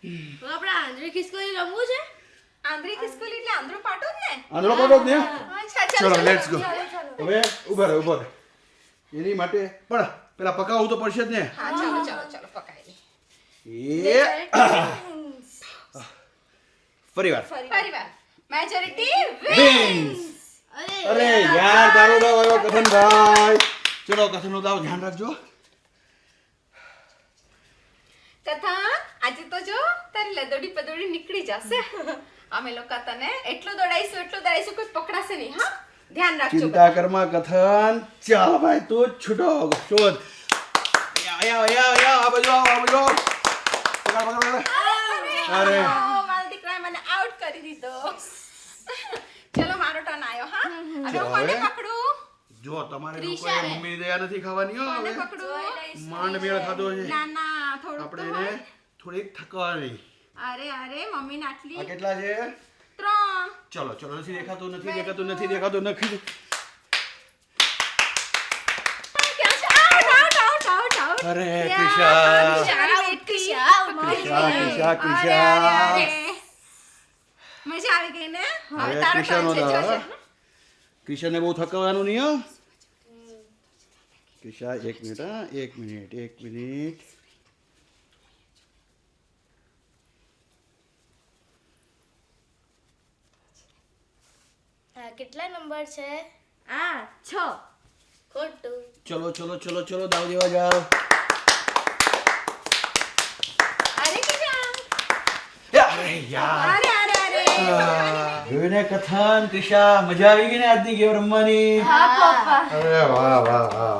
તો આપણે આંધળી ખિસકોલી રમવું છે? આંધળી ખિસકોલી એટલે આંધળો પાટો જ ને? આંધળો પાડો જ ને? ચલો લેટ્સ ગો હવે ઊભા રહે ઊભા રહે. એની માટે પણ પેલા પકાવવું તો પડશે જ ને? હા ચાલો ચાલો ચાલો પકાઈ એ ફરી વાર ફરી વાર મેજોરિટી વિન્સ અરે યાર. તારો દાવ આવ્યો કથનભાઈ. ચલો કથનનો દાવ ધ્યાન રાખજો. કથા તો જો તારી લદોડી પદોડી નીકળી જશે. અમે લોકો તને એટલું દોડાઈશું એટલું દોડાઈશું કોઈ પકડાશે નહીં હા? ધ્યાન રાખજો ચિંતા કરમા કથન. ચાલ ભાઈ તું છૂટો શોધ. આયા આયા આયા આ બાજુ આવો, આ બાજુ પકડ પકડ પકડ. અરે. મારા દીકરાએ મને આઉટ કરી દીધો. ચલો મારો ટર્ન આવ્યો હા? હવે હું કોને પકડું? જો તમારે લોકોએ રે. દયા નથી ખાવાની હો હવે? માંડ મેળ ખાધો છે. ના ના થોડું આપણે થોડીક થકવાની અરે અરે મમ્મી આટલી આ કેટલા છે? ત્રણ. ચલો ચલો નથી દેખાતું નથી દેખાતું નથી દેખાતું નથી અરે યા, ક્રિશા. ક્રિશા, બેટી. ક્રિશા ક્રિશા અરે, ક્રિશા. અરે. મજા આવી ગઈ ને? હવે હવે તારો ક્રિશાનો છે, દાવ બહુ થકવાનું નહીં હો? ક્રિશા એક મિનિટ હા? એક મિનિટ એક મિનિટ. કેટલા નંબર છે? આ છ. ખોટું. ચલો ચલો ચલો ચલો દાવ દેવા જાઓ. અરે યાર. અરે અરે અરે. જોયું ને કથન ક્રિશા મજા આવી ગઈ ને આજની ગેમ રમવાની? અરે વાહ વાહ વાહ.